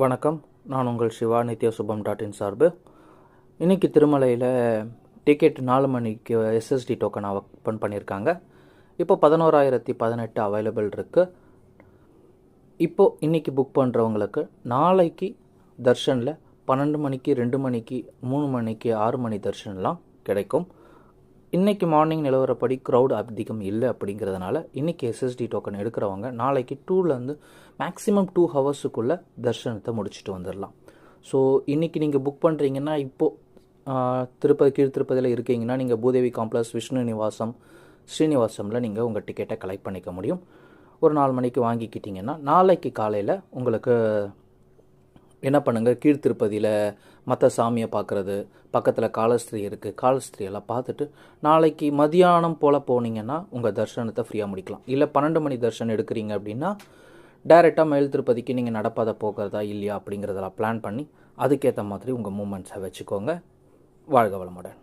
வணக்கம். நான் உங்கள் சிவா நித்யா சுபம் டாட் இன் சார்பு. இன்றைக்கி திருமலையில் டிக்கெட் நாலு மணிக்கு எஸ்எஸ்டி டோக்கன் ஓப்பன் பண்ணியிருக்காங்க இப்போ பதினோராயிரத்தி பதினெட்டு அவைலபிள் இருக்குது இப்போது இன்றைக்கி புக் பண்ணுறவங்களுக்கு நாளைக்கு தர்ஷனில் பன்னெண்டு மணிக்கு ரெண்டு மணிக்கு மூணு மணிக்கு ஆறு மணி தர்ஷன்லாம் கிடைக்கும். இன்றைக்கி மார்னிங் நிலவரப்படி க்ரௌட் அதிகம் இல்லை அப்படிங்கிறதுனால இன்றைக்கி எஸ்எஸ்டி டோக்கன் எடுக்கிறவங்க நாளைக்கு டூலேருந்து மேக்ஸிமம் டூ ஹவர்ஸுக்குள்ளே தர்ஷனத்தை முடிச்சுட்டு வந்துடலாம் ஸோ இன்றைக்கி நீங்கள் புக் பண்ணுறீங்கன்னா இப்போது திருப்பதி கீழ் திருப்பதியில் இருக்கீங்கன்னா நீங்கள் பூதேவி காம்ப்ளெக்ஸ் விஷ்ணு நிவாசம் ஸ்ரீனிவாசமில் நீங்கள் உங்கள் டிக்கெட்டை கலெக்ட் பண்ணிக்க முடியும். ஒரு நாலு மணிக்கு வாங்கிக்கிட்டிங்கன்னா நாளைக்கு காலையில் உங்களுக்கு என்ன பண்ணுங்கள் கீழ்த்திருப்பதியில் மற்ற சாமியை பார்க்குறது பக்கத்தில் காலஸ்திரி இருக்குது காலஸ்திரி எல்லாம் பார்த்துட்டு நாளைக்கு மதியானம் போல் போனீங்கன்னா உங்கள் தர்ஷனத்தை ஃப்ரீயாக முடிக்கலாம். இல்லை பன்னெண்டு மணி தர்ஷனம் எடுக்கிறீங்க அப்படின்னா டைரெக்டாக மயில் திருப்பதிக்கு நீங்கள் நடப்பாத போகிறதா இல்லையா அப்படிங்கிறதெல்லாம் பிளான் பண்ணி அதுக்கேற்ற மாதிரி உங்கள் மூமெண்ட்ஸை வச்சுக்கோங்க. வாழ்க வளமுடன்.